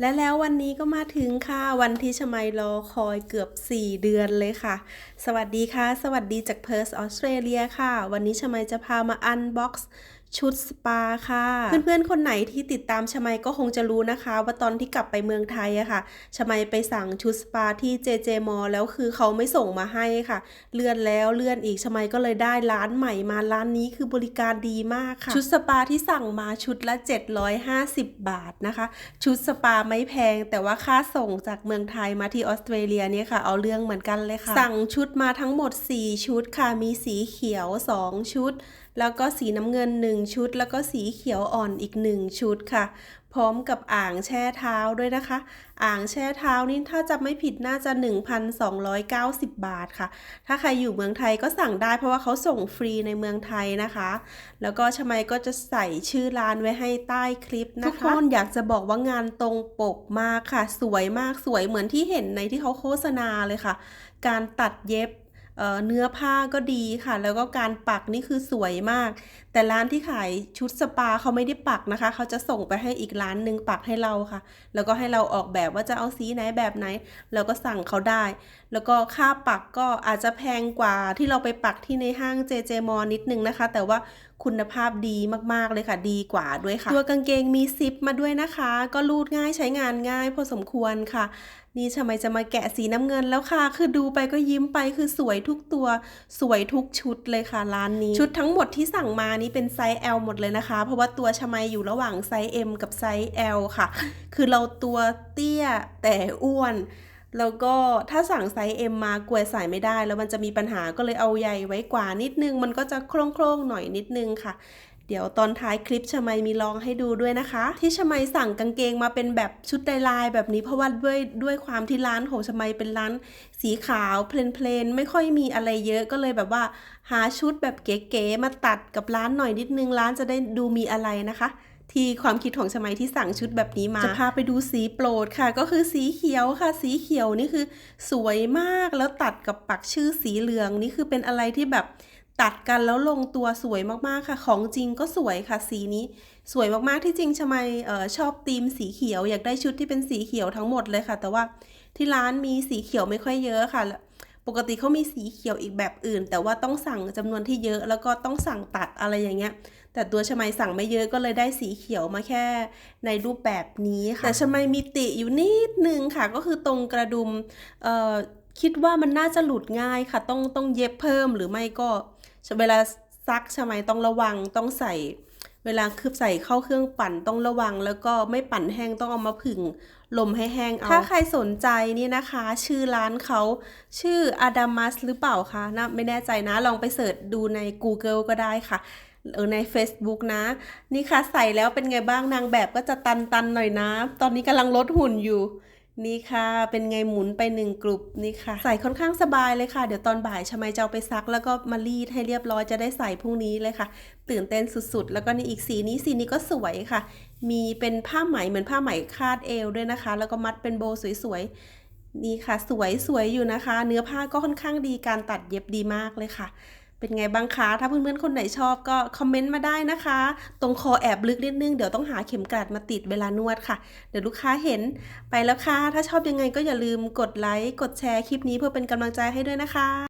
และแล้ววันนี้ก็มาถึงค่ะ วันที่ชมัยรอคอยเกือบ 4 เดือนเลยค่ะ สวัสดีค่ะ สวัสดีจากเพิร์สออสเตรเลียค่ะ วันนี้ชมัยจะพามาอันบ็อกซ์ ชุดสปาค่ะ เพื่อนๆ คนไหนที่ติดตามชมัยก็คงจะรู้นะคะ ว่าตอนที่กลับไปเมืองไทยอะค่ะ ชมัยไปสั่งชุดสปาที่เจเจมอแล้วคือเขาไม่ส่งมาให้ค่ะ เลื่อนแล้วเลื่อนอีกชมัยก็เลยได้ร้านใหม่มาร้านนี้คือบริการดีมากค่ะ ชุดสปาที่สั่งมาชุดละ 750 บาทนะคะ ชุดสปาไม่แพง แต่ว่าค่าส่งจากเมืองไทยมาที่ออสเตรเลียเนี่ยค่ะ เอาเรื่องเหมือนกันเลยค่ะ สั่งชุดมาทั้งหมด 4 ชุดค่ะมีสีเขียว 2 ชุด แล้วก็สีน้ำเงิน1ชุด แล้วก็สีเขียวอ่อนอีก 1 ชุดค่ะ พร้อมกับอ่างแช่เท้าด้วยนะคะ อ่างแช่เท้านี่ถ้าจะไม่ผิดน่าจะ 1,290 บาทค่ะ ถ้าใครอยู่เมืองไทยก็สั่งได้เพราะว่าเขาส่งฟรีในเมืองไทยนะคะ แล้วก็ชมัยก็จะใส่ชื่อร้านไว้ให้ใต้คลิปนะคะทุกคนอยากจะบอกว่างานตรงปกมากค่ะ สวยมากสวยเหมือนที่เห็นในที่เขาโฆษณาเลยค่ะ การตัดเย็บ เเนื้อผ้าก็ดีค่ะ แล้วก็การปักนี่คือสวยมาก แต่ร้านที่ขายชุดสปาเขาไม่ได้ปักนะคะ เขาจะส่งไปให้อีกร้านหนึ่งปักให้เราค่ะ แล้วก็ให้เราออกแบบว่าจะเอาสีไหนแบบไหน เราก็สั่งเขาได้ แล้วก็ค่าปักก็อาจจะแพงกว่าที่เราไปปักที่ในห้าง JJ m o นิดนึงนะคะ แต่ว่าคุณภาพดีมากๆเลยค่ะ ดีกว่าด้วยค่ะ ตัวกางเกงมีซิปมาด้วยนะคะ ก็รูดง่ายใช้งานง่ายพอสมควรค่ะ นี่ทำไมจะมาแกะสีน้ำเงินแล้วค่ะ คือดูไปก็ยิ้มไปคือสวยทุกตัว สวยทุกชุดเลยค่ะร้านนี้ ชุดทั้งหมดที่สั่งมานี้เป็นไซส์ L หมดเลยนะคะ เพราะว่าตัวชมัยอยู่ระหว่างไซส์ M กับไซส์ L ค่ะ คือเราตัวเตี้ยแต่อ้วนแล้วก็ถ้าสั่งไซส์ M มากลัวใส่ไม่ได้ แล้วมันจะมีปัญหาก็เลยเอาใหญ่ไว้กว่านิดนึง มันก็จะโคร่งๆหน่อยนิดนึงค่ะ เดี๋ยวตอนท้ายคลิปชมัยมีลองให้ดูด้วยนะคะ ที่ชมัยสั่งกางเกงมาเป็นแบบชุดลายแบบนี้เพราะว่าด้วยด้วยความที่ร้านของชมัยเป็นร้านสีขาวเพลนๆไม่ค่อยมีอะไรเยอะก็เลยแบบว่า หาชุดแบบเก๋ๆมาตัดกับร้านหน่อยนิดนึงร้านจะได้ดูมีอะไรนะคะที่ความคิดของชมัยที่สั่งชุดแบบนี้มา จะพาไปดูสีโปรดค่ะ ก็คือสีเขียวค่ะ สีเขียวนี่คือสวยมากแล้วตัดกับปักชื่อสีเหลืองนี่คือเป็นอะไรที่แบบ ตัดกันแล้วลงตัวสวยมากๆค่ะ ของจริงก็สวยค่ะ สีนี้ สวยมากๆที่จริงชมัยออชอบธีมสีเขียว อยากได้ชุดที่เป็นสีเขียวทั้งหมดเลยค่ะ แต่ว่าที่ร้านมีสีเขียวไม่ค่อยเยอะค่ะ ปกติเขามีสีเขียวอีกแบบอื่น แต่ว่าต้องสั่งจำนวนที่เยอะแล้วก็ต้องสั่งตัดอะไรอย่างเงี้ย แต่ตัวชมัยสั่งไม่เยอะก็เลยได้สีเขียวมาแค่ในรูปแบบนี้ค่ะแต่ชมัยมีติอยู่นิดนึงค่ะ ก็คือตรงกระดุมคิดว่ามันน่าจะหลุดง่ายค่ะ ต้องต้องเย็บเพิ่มหรือไม่ก็ เวลาซักใชมัยต้องระวังต้องใส่ เวลาคือใส่เข้าเครื่องปั่นต้องระวัง แล้วก็ไม่ปั่นแห้งต้องเอามาผึ่งลมให้แห้งเอาถ้าใครสนใจนี่นะคะ ชื่อร้านเขาชื่อ Adamas หรือเปล่าคะนะไม่แน่ใจนะลองไปเสิร์ชดูใน Google ก็ได้ค่ะเออใน Facebook นะ นี่ค่ะใส่แล้วเป็นไงบ้างนางแบบก็จะตันๆหน่อยนะ ตอนนี้กำลังลดหุ่นอยู่ นี่ค่ะเป็นไงหมุนไปหนึ่งกลุ่มนี่ค่ะ ใส่ค่อนข้างสบายเลยค่ะ เดี๋ยวตอนบ่ายชมัยจะเอาไปซัก แล้วก็มารีดให้เรียบร้อยจะได้ใส่พรุ่งนี้เลยค่ะ ตื่นเต้นสุดๆ แล้วก็นี่อีกสีนี้สีนี้ก็สวยค่ะ มีเป็นผ้าไหมเหมือนผ้าไหมคาดเอวด้วยนะคะ แล้วก็มัดเป็นโบสวยๆนี่ค่ะ สวยสวยอยู่นะคะ เนื้อผ้าก็ค่อนข้างดีการตัดเย็บดีมากเลยค่ะ เป็นไงบ้างคะ ถ้าเพื่อนๆคนไหนชอบก็คอมเมนต์มาได้นะคะ ตรงคอแอบลึกนิดนึง เดี๋ยวต้องหาเข็มกลัดมาติดเวลานวดค่ะ เดี๋ยวลูกค้าเห็นไปแล้วค่ะ ถ้าชอบยังไงก็อย่าลืมกดไลค์ กดแชร์คลิปนี้เพื่อเป็นกำลังใจให้ด้วยนะคะ